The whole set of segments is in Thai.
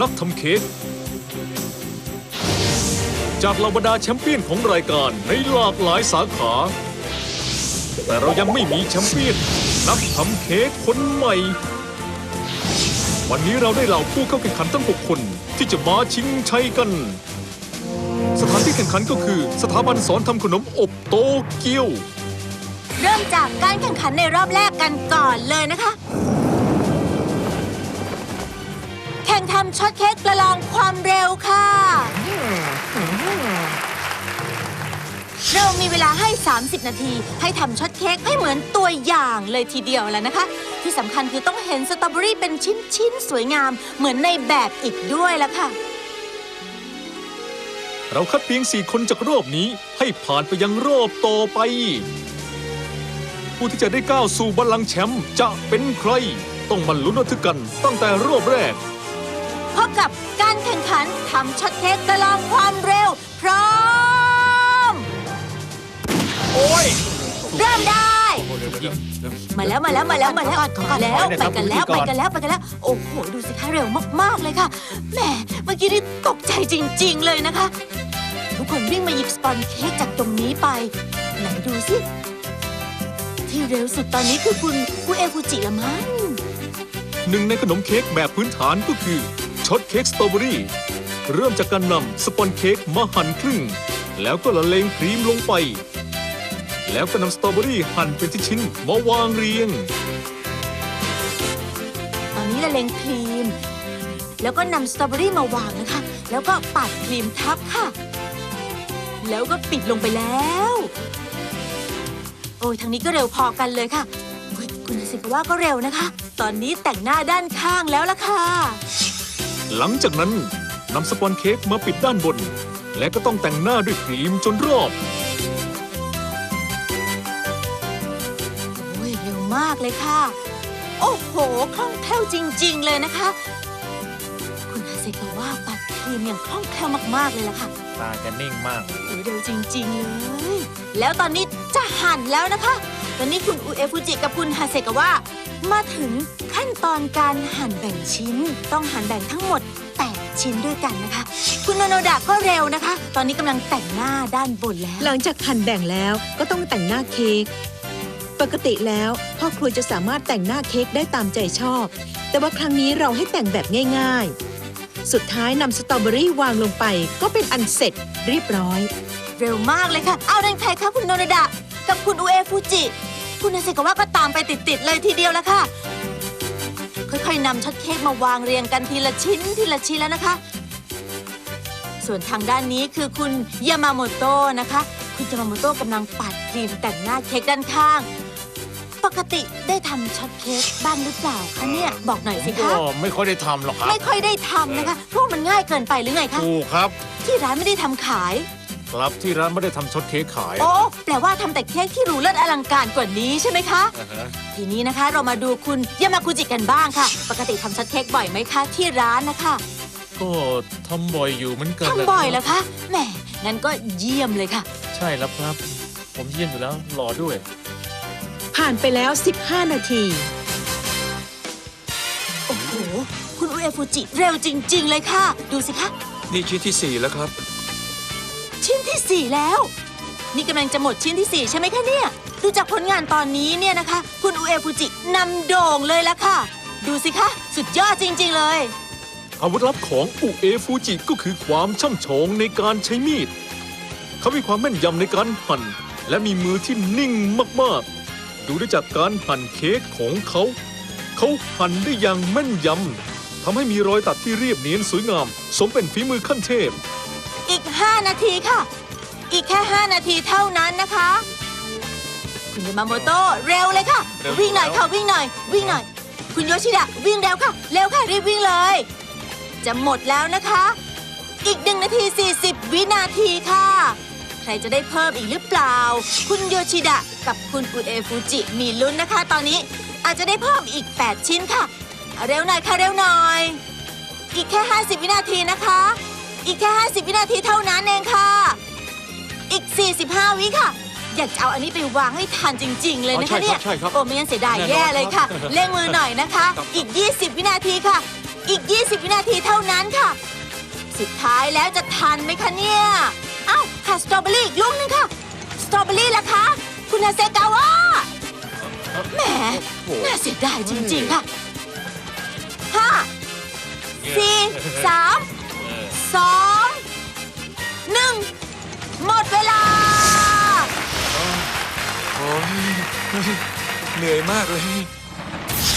นักทำเค้กจากเหล่าบรรดาแชมเปี้ยนของรายการในหลากหลายสาขา แต่เรายังไม่มีแชมเปี้ยนนักทำเค้กคนใหม่ วันนี้เราได้เหล่าผู้เข้าแข่งขันทั้ง 6 คนที่จะมาชิงชัยกัน สถานที่แข่งขันก็คือสถาบันสอนทำขนมอบโตเกียว เริ่มจากการแข่งขันในรอบแรกกันก่อนเลยนะคะ ข่งทำช็อตเค้กประลองความเร็วค่ะ เรามีเวลาให้ 30 นาที ให้ทำช็อตเค้กให้เหมือนตัวอย่างเลยทีเดียวแล้วนะคะ ที่สำคัญคือต้องเห็นสตรอเบอรี่เป็นชิ้นๆ สวยงาม เหมือนในแบบอีกด้วยละค่ะ เราคัดเพียงสี่คนจากรอบนี้ให้ผ่านไปยังรอบต่อไป ผู้ที่จะได้ก้าวสู่บัลลังก์แชมป์จะเป็นใคร ต้องมาลุ้นระทึกกันตั้งแต่รอบแรก พบกับการแข่งขันทำช็อตเค้กประลองความเร็ว พร้อม โอ้ยเริ่มได้มาแล้วมาแล้วมาแล้วมาแล้วแล้วไปกันแล้วไปกันแล้วไปกันแล้ว โอ้โหดูสิคะเร็วมากๆเลยค่ะแหมเมื่อกี้นี่ตกใจจริง ๆ เลยนะคะ ทุกคนวิ่งมาหยิบสปอนเค้กจากตรงนี้ไปไหนดูสิที่เร็วสุดตอนนี้คือคุณคุณเอฟูจิละมั้ง หนึ่งในขนมเค้กแบบพื้นฐานก็คือ ช็อตเค้กสตรอเบอรี่เริ่มจากการนำสปอนเค้กมาหั่นครึ่ง แล้วก็ละเลงครีมลงไป แล้วก็นำสตรอเบอรี่หั่นเป็นชิ้นมาวางเรียง ตอนนี้ละเลงครีม แล้วก็นำสตรอเบอรี่มาวางนะคะ แล้วก็ปัดครีมทับค่ะ แล้วก็ปิดลงไปแล้ว โอ้ยทางนี้ก็เร็วพอกันเลยค่ะ คุณสิกว่าก็เร็วนะคะ ตอนนี้แต่งหน้าด้านข้างแล้วล่ะค่ะ หลังจากนั้นนำสปอนเค้กมาปิดด้านบน และก็ต้องแต่งหน้าด้วยครีมจนรอบ โอ้ยเร็วมากเลยค่ะ โอ้โห คล่องแคล่วจริง ๆ เลยนะคะ คุณฮาเซกาว่าปัดครีมอย่างคล่องแคล่วมากๆเลยล่ะค่ะตาจะนิ่งมากโอ้ยเร็วจริง ๆ เลย แล้วตอนนี้จะหั่นแล้วนะคะ ตอนนี้คุณอุเอฟุจิกับคุณฮาเซกะว่า มาถึงขั้นตอนการหั่นแบ่งชิ้น ต้องหั่นแบ่งทั้งหมด 8 ชิ้นด้วยกันนะคะ คุณโนโนดะก็เร็วนะคะ ตอนนี้กำลังแต่งหน้าด้านบนแล้ว หลังจากหั่นแบ่งแล้วก็ต้องแต่งหน้าเค้กปกติแล้วพ่อครัวจะสามารถแต่งหน้าเค้กได้ตามใจชอบ แต่ว่าครั้งนี้เราให้แต่งแบบง่าย ๆ สุดท้ายนำสตรอเบอรี่วางลงไป ก็เป็นอันเสร็จเรียบร้อย เร็วมากเลยค่ะ เอาดังใครคะคุณโนโนดะ กับคุณอุเอฟุจิ คุณฮาเซกะว่าก็ตามไปติดๆเลยทีเดียวแล้วค่ะ ค่อยๆนำช็อตเค้กมาวางเรียงกันทีละชิ้นทีละชิ้นแล้วนะคะ ส่วนทางด้านนี้คือคุณยามาโมโตะนะคะ คุณยามาโมโตะกำลังปัดครีมแต่งหน้าเค้กด้านข้าง ปกติได้ทำช็อตเค้กบ้างหรือเปล่าคะเนี่ยบอกหน่อยสิก็คะ ไม่ค่อยได้ทำหรอกครับไม่ค่อยได้ทำนะคะเพราะว่ามันง่ายเกินไปหรือไงคะ ถูกครับ ที่ร้านไม่ได้ทำขาย ครับที่ร้านไม่ได้ทำช็อตเค้กขายโอ้แปลว่าทำแต่เค้กที่หรูเลิศอลังการกว่านี้ใช่ไหมคะ อ่าฮะทีนี้นะคะเรามาดูคุณยามากุจิกันบ้างค่ะ ปกติทำช็อตเค้กบ่อยไหมคะที่ร้านนะคะก็ทำบ่อยอยู่เหมือนกันทำบ่อยนะแล้วคะแหมงั้นก็เยี่ยมเลยค่ะ ใช่แล้วครับ ผมเยี่ยมอยู่แล้วรอด้วย ผ่านไปแล้ว 15 นาที โอ้โห คุณอุเอฟูจิเร็วจริง ๆ เลยค่ะ ดูสิคะ นี่ชิ้นที่ 4 แล้วครับ ชิ้นทีสี่4แล้ว นี่กำลังจะหมดชิ้นทีสี่4ใช่ไหมคะเนี่ย ดูจากผลงานตอนนี้เนี่ยนะคะ คุณอุเอฟูจินำโด่งเลยละค่ะ ดูสิคะ สุดยอดจริง ๆ เลย อาวุธลับของอุเอฟูจิก็คือความช่ำชองในการใช้มีด เขามีความแม่นยำในการหั่น และมีมือที่นิ่งมากๆ ดูได้จากการหั่นเค้กของเขา เขาหั่นได้อย่างแม่นยำทำให้มีรอยตัดที่เรียบเนียนสวยงาม สมเป็นฝีมือขั้นเทพ อีก 5 นาทีค่ะ อีกแค่ 5 นาทีเท่านั้นนะคะ คุณยามาโมโตะเร็วเลยค่ะ เร็ว วิ่งหน่อยแล้วค่ะวิ่งหน่อย วิ่งหน่อย คุณโยชิดะวิ่งเร็วค่ะ เร็วค่ะรีบวิ่งเลย จะหมดแล้วนะคะ อีก1นาที 40 วินาทีค่ะ ใครจะได้เพิ่มอีกหรือเปล่า คุณโยชิดะกับคุณอุเอฟูจิมีลุ้นนะคะ ตอนนี้อาจจะได้เพิ่มอีก 8 ชิ้นค่ะ เร็วหน่อยค่ะเร็วหน่อย อีกแค่ 50 วินาทีนะคะ อีกแค่ 50 วินาทีเท่านั้นเองค่ะ อีก 45 วิค่ะ อยากจะเอาอันนี้ไปวางให้ทันจริง ๆ เลยนะคะอ๋อใช่เนี่ยครับใช่ครับโอ้ไม่งั้นเสียดายแย่เลยค่ะ เร่งมือหน่อยนะคะอีก 20 วินาทีค่ะ อีก 20 วินาทีเท่านั้นค่ะ สุดท้ายแล้วจะทันไหมคะเนี่ยอ้าวค่ะสตรอเบอรี่อีกลูกนึงค่ะ สตรอเบอรี่ล่ะคะ คุณอาเซกาวะแหม น่าเสียดายจริง ๆ ค่ะห้าสี่สาม เหนื่อยมากเลย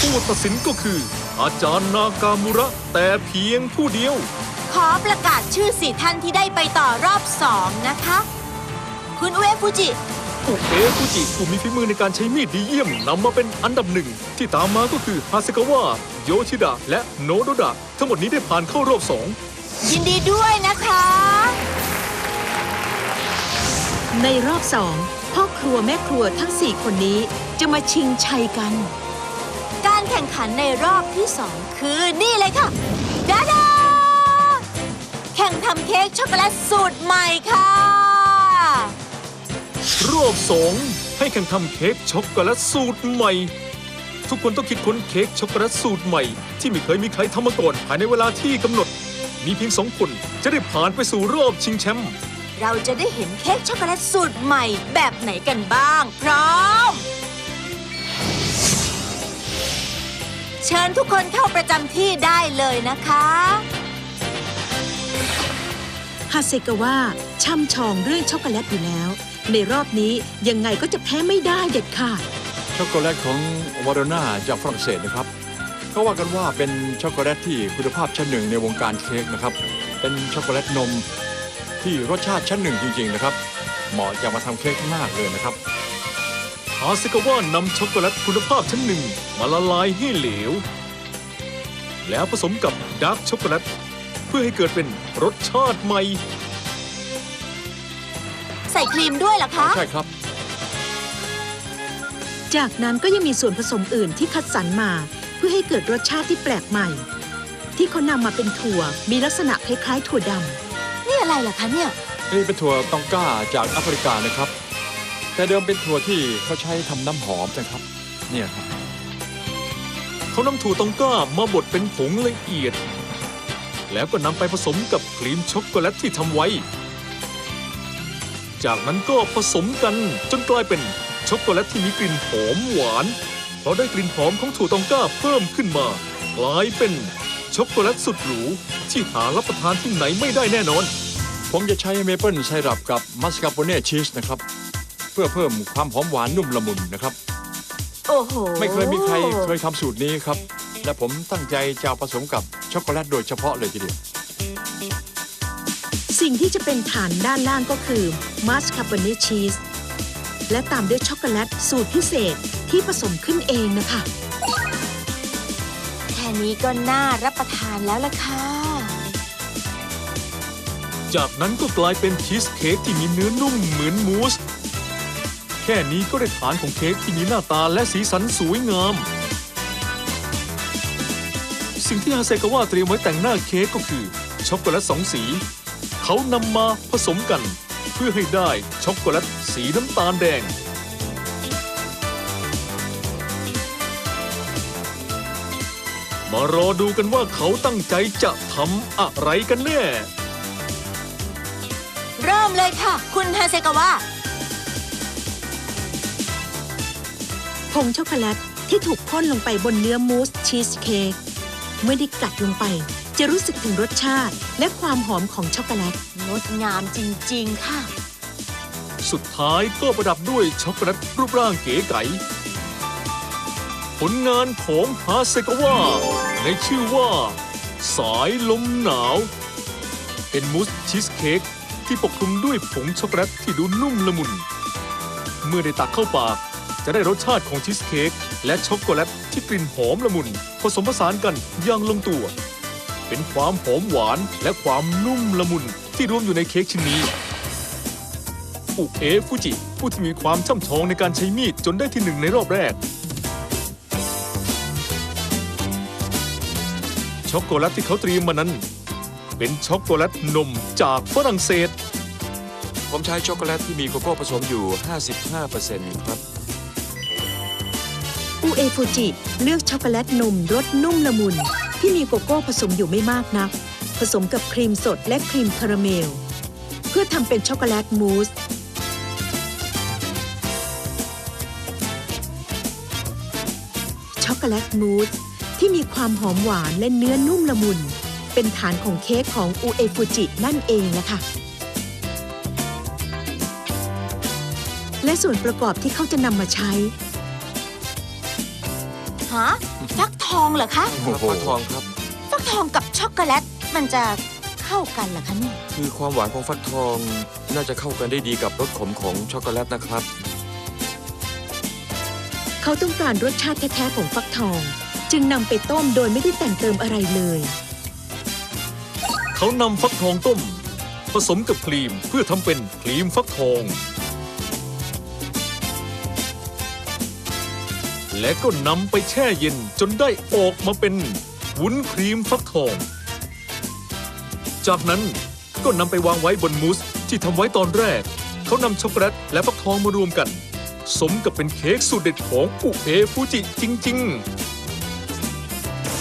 ผู้ตัดสินก็คือ อาจารย์นากามุระ แต่เพียงผู้เดียว ขอประกาศชื่อสี่ท่านที่ได้ไปต่อรอบสองนะคะ คุณอุเอะฟูจิ อุเอะฟูจิผู้มีฝีมือในการใช้มีดดีเยี่ยมนำมาเป็นอันดับหนึ่ง ที่ตามมาก็คือฮาเซกาวะโยชิดะ และโนโดดะ ทั้งหมดนี้ได้ผ่านเข้ารอบสองยินดีด้วยนะคะ ในรอบสอง พ่อครัวแม่ครัวทั้งสี่คนนี้จะมาชิงชัยกัน การแข่งขันในรอบที่สองคือนี่เลยค่ะดาดาแข่งทำเค้กช็อกโกแลตสูตรใหม่ค่ะ รอบสองให้แข่งทำเค้กช็อกโกแลตสูตรใหม่ ทุกคนต้องคิดค้นเค้กช็อกโกแลตสูตรใหม่ ที่ไม่เคยมีใครทำมาก่อนภายในเวลาที่กำหนด มีเพียงสองคนจะได้ผ่านไปสู่รอบชิงแชมป์ เราจะได้เห็นเค้กช็อกโกแลตสูตรใหม่แบบไหนกันบ้าง พร้อม เชิญทุกคนเข้าประจำที่ได้เลยนะคะฮาเซกาวะช่ำชองเรื่องช็อกโกแลตอยู่แล้ว ในรอบนี้ยังไงก็จะแพ้ไม่ได้เด็ดขาดช็อกโกแลตของวาโรนาจากฝรั่งเศสนะครับเขาว่ากันว่าเป็นช็อกโกแลตที่คุณภาพชั้นหนึ่งในวงการเค้กนะครับ เป็นช็อกโกแลตนม ที่รสชาติชั้นหนึ่งจริง ๆ นะครับ เหมาะจะมาทำเค้กมากเลยนะครับฮาเซกาวะนำช็อกโกแลตคุณภาพชั้นหนึ่งมาละลายให้เหลว แล้วผสมกับดาร์กช็อกโกแลตเพื่อให้เกิดเป็นรสชาติใหม่ ใส่ครีมด้วยเหรอคะ ใช่ครับ จากนั้นก็ยังมีส่วนผสมอื่นที่คัดสรรมา เพื่อให้เกิดรสชาติที่แปลกใหม่ ที่เขานำมาเป็นถั่วมีลักษณะคล้ายๆถั่วดำนี่ อะไรล่ะคะเนี่ย นี่เป็นถั่วตองก้าจากแอฟริกานะครับ แต่เดิมเป็นถั่วที่เขาใช้ทำน้ำหอมนะครับ เนี่ยครับเขานำถั่วตองก้ามาบดเป็นผงละเอียด แล้วก็นำไปผสมกับครีมช็อกโกแลตที่ทำไว้ จากนั้นก็ผสมกันจนกลายเป็นช็อกโกแลตที่มีกลิ่นหอมหวานเพราะได้กลิ่นหอมของถั่วตองก้าเพิ่มขึ้นมา กลายเป็นช็อกโกแลตสุดหรูที่หารับประทานที่ไหนไม่ได้แน่นอน ผมจะใช้เมเปิลไซรัปกับมัสคาโปเน่ชีสนะครับ เพื่อเพิ่มความหอมหวานนุ่มละมุนนะครับ โอ้โหไม่เคยมีใครเคยทำสูตรนี้ครับ และผมตั้งใจจะเอาผสมกับช็อกโกแลตโดยเฉพาะเลยทีเดียว สิ่งที่จะเป็นฐานด้านล่างก็คือมัสคาโปเนชีสและตามด้วยช็อกโกแลตสูตรพิเศษที่ผสมขึ้นเองนะคะ แค่นี้ก็น่ารับประทานแล้วล่ะค่ะ จากนั้นก็กลายเป็นชีสเค้กที่มีเนื้อนุ่มเหมือนมูส แค่นี้ก็ได้ฐานของเค้กที่มีหน้าตาและสีสันสวยงาม สิ่งที่ฮาเซกาวะเตรียมไว้แต่งหน้าเค้กก็คือช็อกโกแลตสองสี เขานำมาผสมกัน เพื่อให้ได้ช็อกโกแลตสีน้ำตาลแดงมารอดูกันว่าเขาตั้งใจจะทำอะไรกันแน่ เริ่มเลยค่ะ คุณฮาเซกาวะผงช็อกโกแลตที่ถูกพ่นลงไปบนเนื้อมูสชีสเค้กเมื่อได้กัดลงไป จะรู้สึกถึงรสชาติและความหอมของช็อกโกแลตงดงามจริง ๆ ค่ะ สุดท้ายก็ประดับด้วยช็อกโกแลตรูปร่างเก๋ไก๋ผลงานของฮาเซกาวะในชื่อว่า สายลมหนาว เป็นมูสชีสเค้ก ที่ปกคลุมด้วยผงช็อกโกแลตที่ดูนุ่มละมุน เมื่อได้ตักเข้าปาก จะได้รสชาติของชีสเค้กและช็อกโกแลตที่กลิ่นหอมละมุน ผสมผสานกันอย่างลงตัว เป็นความหอมหวานและความนุ่มละมุนที่รวมอยู่ในเค้กชิ้นนี้อุเอฟูจิผู้ที่มีความช่ำชองในการใช้มีดจนได้ที่หนึ่งในรอบแรก ช็อกโกแลตที่เขาเตรียมมานั้น เป็นช็อกโกแลตนมจากฝรั่งเศส ผมใช้ช็อกโกแลตที่มีโกโก้ผสมอยู่ 55%ครับ อูเอฟูจิเลือกช็อกโกแลตนมรสนุ่มละมุน ที่มีโกโก้ผสมอยู่ไม่มากนัก ผสมกับครีมสดและครีมคาราเมล เพื่อทำเป็นช็อกโกแลตมูสช็อกโกแลตมูสที่มีความหอมหวานและเนื้อนุ่มละมุน เป็นฐานของเค้กของอูเอฟูจินั่นเองละค่ะ และส่วนประกอบที่เขาจะนำมาใช้ ฮะฟักทองเหรอคะ โอ้โหฟักทองครับ ฟักทองกับช็อกโกแลต มันจะเข้ากันเหรอคะเนี่ยคือความหวานของฟักทองน่าจะเข้ากันได้ดีกับรสขมของช็อกโกแลตนะครับ เขาต้องการรสชาติแท้ๆของฟักทอง จึงนำไปต้มโดยไม่ได้แต่งเติมอะไรเลย เขานำฟักทองต้ม ผสมกับครีมเพื่อทำเป็นครีมฟักทอง และก็นำไปแช่เย็นจนได้ออกมาเป็นวุ้นครีมฟักทอง จากนั้นก็นำไปวางไว้บนมูสที่ทำไว้ตอนแรก เขานำช็อกโกแลตและฟักทองมารวมกัน สมกับเป็นเค้กสูตรเด็ดของอุเอฟูจิจริง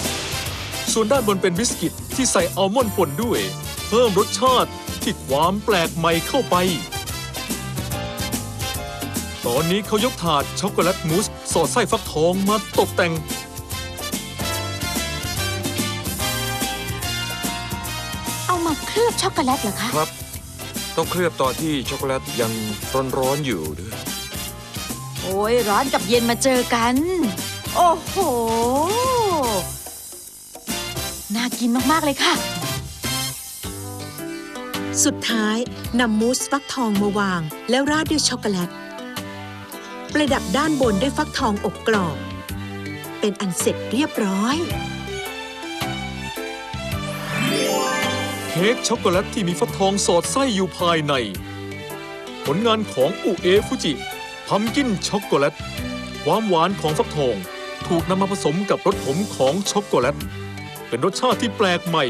ๆ ส่วนด้านบนเป็นบิสกิตที่ใส่อัลมอนด์ป่นด้วย เพิ่มรสชาติที่ความแปลกใหม่เข้าไป ตอนนี้เขายกถาดช็อกโกแลตมูส สอดไส้ฟักทองมาตกแต่ง เอามาเคลือบช็อกโกแลตเหรอคะ ครับ ต้องเคลือบตอนที่ช็อกโกแลตยังร้อนๆอยู่ด้วยโอ้ยร้อนกับเย็นมาเจอกัน โอ้โห น่ากินมากๆเลยค่ะ สุดท้ายนำมูสฟักทองมาวาง แล้วราดด้วยช็อกโกแลต ประดับด้านบนด้วยฟักทองอบกรอบ เป็นอันเสร็จเรียบร้อย เค้กช็อกโกแลตที่มีฟักทองสอดไส้อยู่ภายใน ผลงานของอุเอฟุจิพัมกินช็อกโกแลตความหวานของฟักทองถูกนำมาผสมกับรสขมของช็อกโกแลต เป็นรสชาติที่แปลกใหม่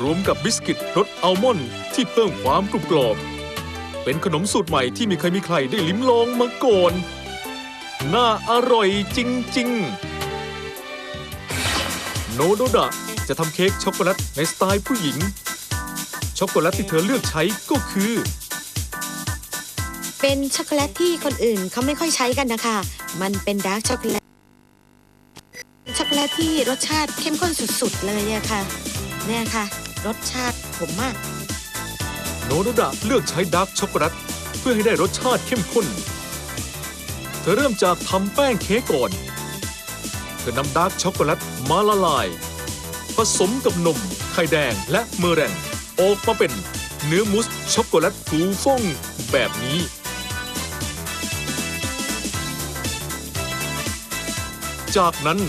รวมกับบิสกิตรสอัลมอนด์ที่เพิ่มความกรุบกรอบ เป็นขนมสูตรใหม่ที่ไมีใครมีใครได้ลิ้มลองมาก่อน น่าอร่อยจริง ๆ โนโดดะจะทำเค้กช็อกโกแลตในสไตล์ผู้หญิง ช็อกโกแลตที่เธอเลือกใช้ก็คือ เป็นช็อกโกแลตที่คนอื่นเขาไม่ค่อยใช้กันนะคะ มันเป็นดาร์กช็อกโกแลต ช็อกโกแลตที่รสชาติเข้มข้นสุดๆเลยอะค่ะ เนี่ยค่ะ รสชาติผมมาก โนโดดะเลือกใช้ดาร์กช็อกโกแลตเพื่อให้ได้รสชาติเข้มข้น เธอเริ่มจากทำแป้งเค้กก่อน เธอนำดาร์กช็อกโกแลตมาละลาย ผสมกับนม ไข่แดงและเมอแรงออกมาเป็นเนื้อมูสช็อกโกแลตฟูฟ่องแบบนี้ จากนั้น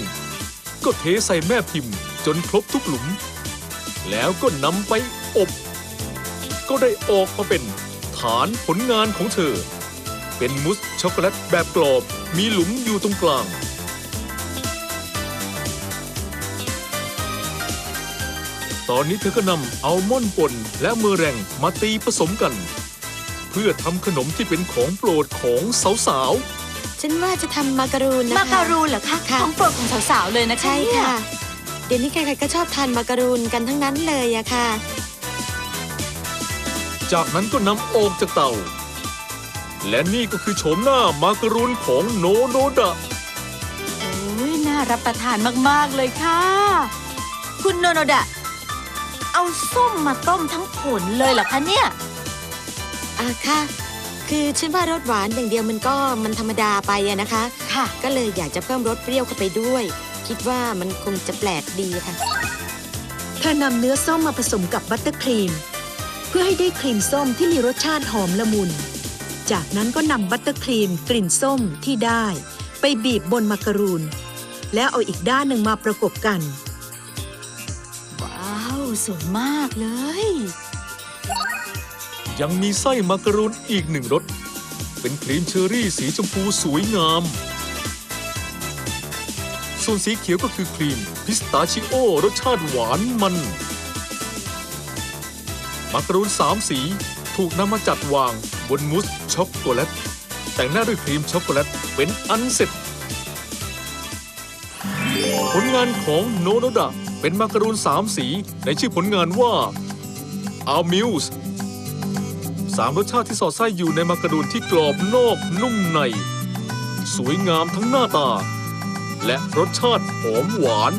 ก็เทใส่แม่พิมพ์จนครบทุกหลุม แล้วก็นำไปอบ ก็ได้ออกมาเป็นฐานผลงานของเธอ เป็นมุสช็อกโกแลตแบบกรอบมีหลุมอยู่ตรงกลาง ตอนนี้เธอก็นำอัลมอนด์ป่นและเมอแรงมาตีผสมกัน เพื่อทำขนมที่เป็นของโปรดของสาวฉันว่าจะทำมาการูนนะคะมาการูนเหรอคะค่ะ ของโปรดของสาวๆเลยนะคะใช่เนี่ยค่ะ เดี๋ยวนี้ใครๆก็ชอบทานมาการูนกันทั้งนั้นเลยอะค่ะๆ จากนั้นก็นำออกจากเตา และนี่ก็คือโฉมหน้ามาการูนของโนโนดะโอ้ยน่ารับประทานมาก ๆ เลยค่ะ คุณโนโนดะ เอาส้มมาต้มทั้งผลเลยเหรอคะเนี่ย อะค่ะ คือฉันว่ารสหวานอย่างเดียวมันก็มันธรรมดาไปอะนะคะ ค่ะ ก็เลยอยากจะเพิ่มรสเปรี้ยวเข้าไปด้วย คิดว่ามันคงจะแปลกดีค่ะ เธอนำเนื้อส้มมาผสมกับบัตเตอร์ครีมเพื่อให้ได้ครีมส้มที่มีรสชาติหอมละมุน จากนั้นก็นำบัตเตอร์ครีมกลิ่นส้มที่ได้ ไปบีบบนมาการูน แล้วเอาอีกด้านหนึ่งมาประกบกัน ว้าว สวยมากเลย ยังมีไส้มาการูนอีกหนึ่งรส เป็นครีมเชอรี่สีชมพูสวยงาม ส่วนสีเขียวก็คือครีมพิสตาชิโอรสชาติหวานมัน มาการูนสามสี ถูกนำมาจัดวางบนมูสช็อกโกแลต แต่งหน้าด้วยครีมช็อกโกแลตเป็นอันเสร็จ ผลงานของโนโนดะเป็นมาการูนสามสีในชื่อผลงานว่าอามิวส์สามรสชาติที่สอดไส้อยู่ในมาการูนที่กรอบนอกนุ่มใน สวยงามทั้งหน้าตา และรสชาติหอมหวาน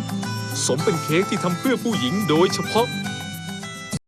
สมเป็นเค้กที่ทำเพื่อผู้หญิงโดยเฉพาะ